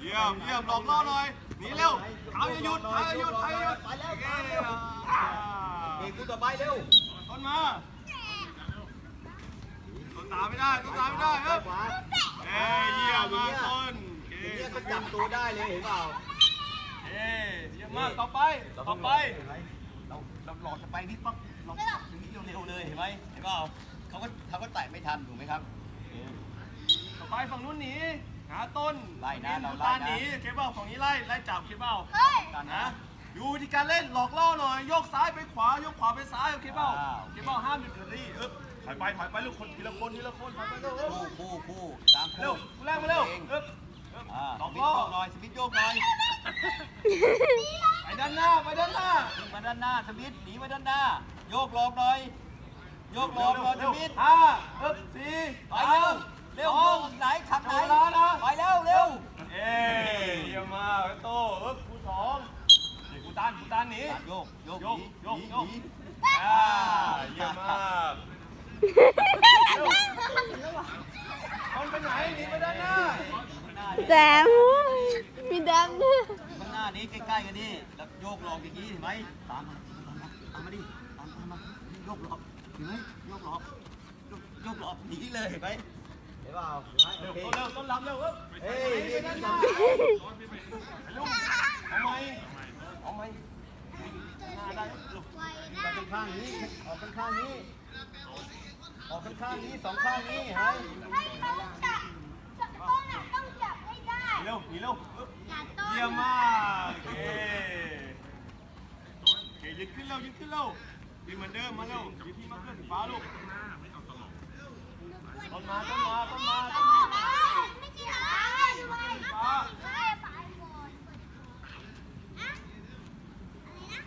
เยี่ยมเยี่ยมหลอกล่อหน่อยหนีเร็วเอาอย่าหยุดเอาอย่าหยุดเอาอย่าหยุดไปแล้วโอเคไปแล้วอ่าเอกกูต่อไปเร็วต้นมาต้นตามไม่ได้ต้นตามไม่ได้ครับขวาเอ้ยเยี่ยมมากต้นโอเคอย่างเงี้ยก็จับตัวได้เลยเห็นเปล่าเอ้ยเยี่ยมมากต่อไปต่อไปเราเราหลอกจะไปนี่ปั๊บเราถึงนี้เร็วๆเลยเห็นไหมเห็นเปล่าเขาก็เขาก็แตะไม่ทันถูกไหมครับ ต่อไปฝั่งนู้นหนี หาต้นไล่นะเราไล่นะ ตาหนีเคเบิลฝั่งนี้ไล่ไล่จับเคเบิล เฮ้ยกันนะนะ ดูวิธีการเล่นหลอกล่อหน่อย ยกซ้ายไปขวา ยกขวาไปซ้ายโอเคเปล่าอ้าวโอเคเปล่าห้ามหยุดเดี๋ยวนี้เอ๊บถอยไปถอยไปลูกคนทีละคนทีละคนถอยไปเร็วเร็วคู่คู่คู่ตามเร็คู่วคู่แรกมาเร็วเองเอ๊บเอ๊บอ่าหลสอกมิธล่อโยกหน่อยสมิธโยกหน่อยไปด้านหน้าไปด้านหน้ามาด้านหน้าสมิธหนีมาด้านหน้า โยกหลอกหน่อย โยกหลอกหน่อยสมิธ ห้าเอ๊บสี่ ไปเร็วเร็ว สอง ไหนขับไหน เวลานะ ไปเร็วเร็ว เอ้ยเยี่ยมมากไอ้โตเอ๊บคู่สองเดี๋ยวกูตานกูตานหนี โยกโยก โยก หนี โยก หนี โยก หนี อ่าเยี่ยมมากคนไปไหนหนีไปด้านหน้า ข้างหน้าแจมมีแดมด้วยข้างหน้านี้ใกล้ๆกันนี่แล้วโยกหลอกอย่างนี้เห็นไหมตามมาตามมาดิตามมาโยกหลอกเห็นไหมโยกหลอกโยกโยกหลอกหนีเลยเห็นไหมเห็นเปล่าเห็นไหมเร็วโอเคต้นเร็วต้นรับเร็วเอ๊บเฮ้ยไปด้านหน้าลูกเอาไหมเอาไหมหน้าได้ลูกไว้ไปได้ข้างนี้ออกข้างนี้ออกข้างนี้สองข้างนี้เฮ้ย เร็วหนีเร็วเอ๊บอย่าต้นเยี่ยมมากโอเคโอเคยืนขึ้นเร็วยืนขึ้นเร็วยืนเหมือนเดิมมาเร็วยืนที่มาเพื่อนสีฟ้าลูกต้นมาต้นมาต้นมาต้นมา ไม่ใช่อะไรด้วยไม่ไปหมดอะอะไรนะ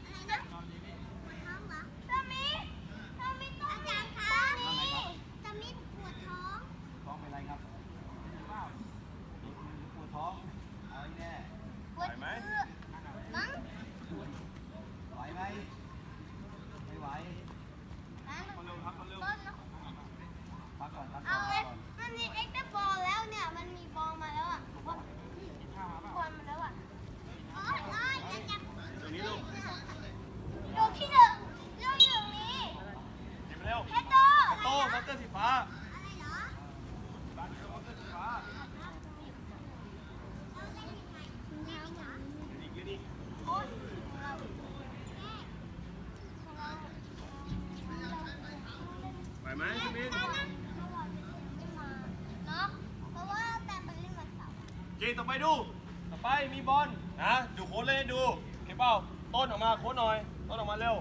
อะไรนะท้องเหรอตามิตามิต้องอาจารย์คะตามิปวดท้อง ท้องเป็นไรครับปวดท้องเอาไอ้แน่ ปวดมือมั้ง ไหวไหมไม่ไหว คนเร็วครับคนเร็ว ต้นนะ พักก่อนพักก่ เอา อน เลยมันมีเอ็กซ์บอลแล้วเนี่ย มันมีบอลมาแล้วอะบอลบอลมาแล้วอะโอ้ยโอ้ยอย่าจับ ตรงนี้ลูก โดนที่หนึ่งเรื่องอย่างนี้ หยิบไปเร็ว เพชรโต โต้มาสเตอร์สีฟ้า อะไรเหรอ มาสเตอร์สีฟ้าอีกยืนอีก โอ๊ยเรา ไหวไหมพี่มินเนาะเพราะว่าแต่มันเล่นวันเสาร์เกต่อไปดู ต่อไปมีบอลนะดูโค้ดเล่นให้ดูเห็นเปล่าต้นออกมาโค้ดหน่อย ต้นออกมาเร็ว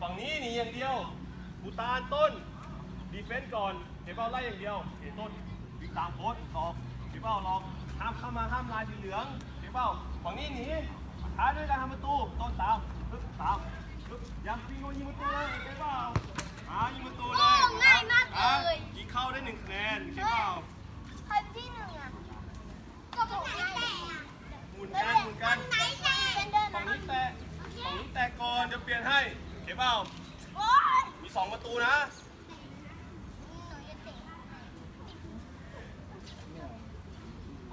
ฝั่งนี้หนีอย่างเดียวบูตานต้นดีเฟนต์ก่อนเห็นเปล่าไล่อย่างเดียวเห็นต้นวิ่งตามโค้ดหลอกเห็นเปล่าหลอกห้ามเข้ามาห้ามลายสีเหลืองเห็นเปล่าฝั่งนี้หนีท้ายด้วยการทำประตูต้นตามปึ๊บตามปึ๊บยังวิ่งมายิงประตูเลย เดี๋ยวเปลี่ยนให้เห็นเปล่าโอ๊ยมีสองประตูนะ หนูจะเตะ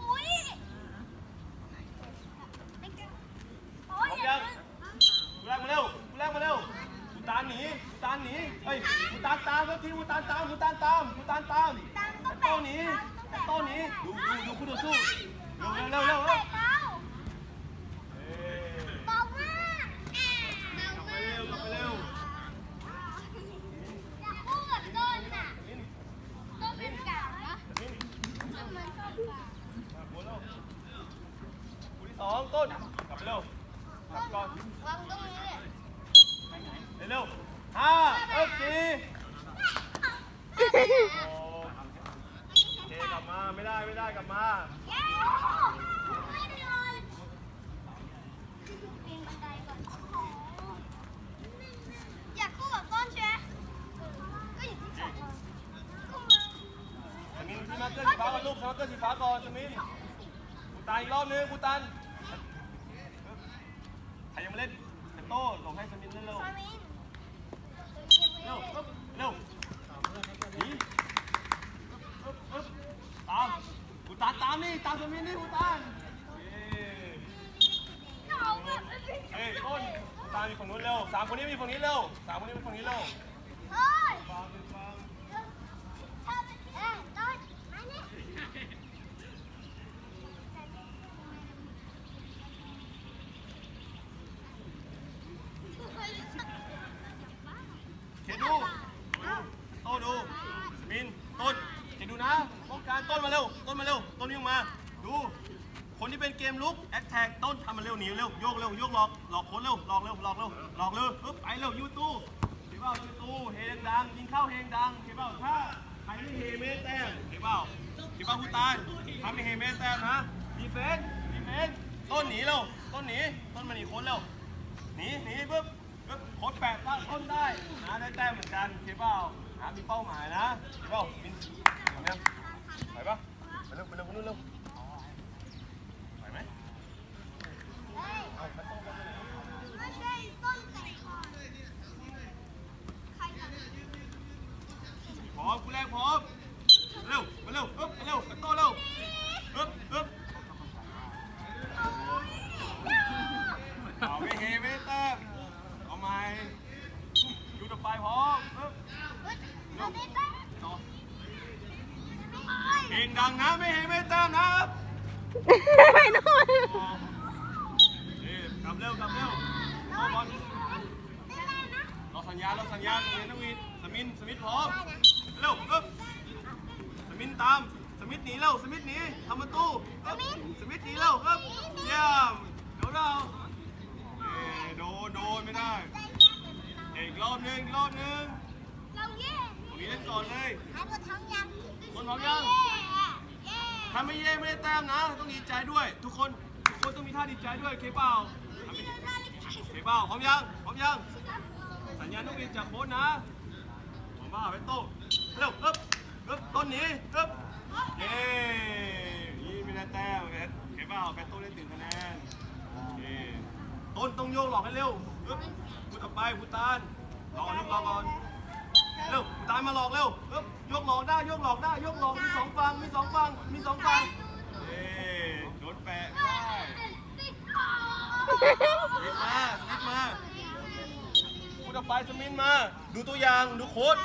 อุ้ยโอ๊ยอย่ากูแรกมาเร็วกูแรกมาเร็วกูตานหนีกูตานหนีเฮ้ยกูตานตามครับทีกูตานตามกูตานตามกูตานตามไอ้โต้หนีไอ้โต้หนีดูดูดูคู่ต่อสู้เร็วเร็วเร็วเร็วเร็ว เตะเขา เอ้ย เบามากเบาก ลับไป มาก เร็วกลับไปเร็ว อยากพูดกับต้นน่ะ มิ้น ต้นเป็นกาวนะ มิ้น ต้นเหมือนต้นกาว มาหัวเร็วคู่ที่สอง ต้นกลับไปเร็วกลับก่อนวางตรงนี้เลยเร็วๆห้าเอ้ยสี่โอ้โอเคกลับมาไม่ได้ไม่ได้กลับมาเย้ไม่ได้เลยปีนบันไดก่อนอยากคู่กับต้นใช่ไหมก็อยู่ที่สองคนคู่มาสมินที่มาเกอร์สีฟ้าก่อนลูกมาเกอร์สีฟ้าก่อนสมินกูตานอีกรอบนึงกูตันใครยังไม่เล่นเตโต้หลงให้สมินเล่นเร็ว ฟามิน เร็วปึ๊บเร็วหนีปึ๊บปึ๊บตามกูตานตามามนี่ตามสมินนี่ภูตานเฮ้ยต้นตา มมีฝั่งนู้นเร็วสามคนนี้มีฝั่งนี้เร็วสามคนนี้มีฝั่งนี้เร็วเฮ้ยฟังฟังชอบเอ้ยต้นมานี่เขียนดูโต้ดูสมินต้นเขียนดูนะป้องกันต้นมาเร็วต้นมาเร็วต้นวิ่งมาดู คนที่เป็นเกมลุกแอคแท็กต้นทำมาเร็วหนีเร็วโยกเร็วโยกหลอกหลอกคนเร็วหลอกเร็วหลอกเร็วหลอกเร็วปึ๊บไปเร็วยูตู้เห็นเปล่ายูตู้เฮงดังยิงเข้าเฮงดังเห็นเปล่าถ้าใครไม่เฮไม่แต้มเห็นเปล่าเห็นเปล่าคุณตาลถ้าไม่เฮไม่แต้มนะดีเฟนดีเฟนต้นหนีเร็วต้นหนีต้นมาหนีคนเร็วหนีหนีปึ๊บปึ๊บโคตรแปดตั้งต้นได้นะได้แต้มเหมือนกันเห็นเปล่านะมีเป้าหมายนะเห็นเปล่าบินไปปะไปเร็วไปเร็วคนนู้นเร็วไปไหม เฮ้ยไม่ใช่ต้นไก่ทอดใครกัน พร้อมกูแรกพร้อม เร็ว มาเร็วอึ๊บมาเร็วตะโกนเร็วอึ๊บอึ๊บเอาไม่เฮไม่เติมเอาใหม่อยู่ต่อไปพร้อมอึ๊บ เราไม่ได้ ต่อ ไม่ เพลงดัง นะไม่เฮไม่ติมนะครับไม่นอนนี่กลับเร็วกลับเร็วรอบอลได้นะรอสัญญาณรอสัญญาณเรียนนักวินสมินสมิธพร้อมเร็วอึ๊บสมินตามสมิธหนีเร็วสมิธหนีทำประตูอึ๊บสมิธหนีเร็วอึ๊บเยี่ยมเดี๋ยวเราเอ้ยโดนโดนไม่ได้อีกรอบนึงอีกรอบนึงเราเย่ตรงนี้เล่นก่อนเลยหายปวดท้องยัง ปวดท้องยัง เย่ ถ้าไม่เย่ไม่ได้แต้มนะ ต้องดีใจด้วย ทุกคน ทุกคนต้องมีท่าดีใจด้วยเคเปล่าเคเปล่าพร้อมยัง พร้อมยัง สัญญาณต้องมีจากโค้ชนะผมว่าไปโต้เร็วอึ๊บอึ๊บต้นนี้อึ๊บเย้ยี่ไม่ได้แต้มเอ็ดโอเคเปล่าแปโต้ได้ถึงคะแนนต้นต้องโยกหลอกให้เร็วอึ๊บพูดต่อไปพูดตาลรอลูกรอก่อน เร็วตามมาหลอกเร็วเอ๊บยกหลอกได้ยกหลอกได้ยกหลอกมีสองฝั่งมีสองฝั่งมีสองฝั่งเอ้โดนแปะไม่ได้สมิธมาสมิธมาพูดออกไปสมิธมา ดูตัวอย่างดูโค้ด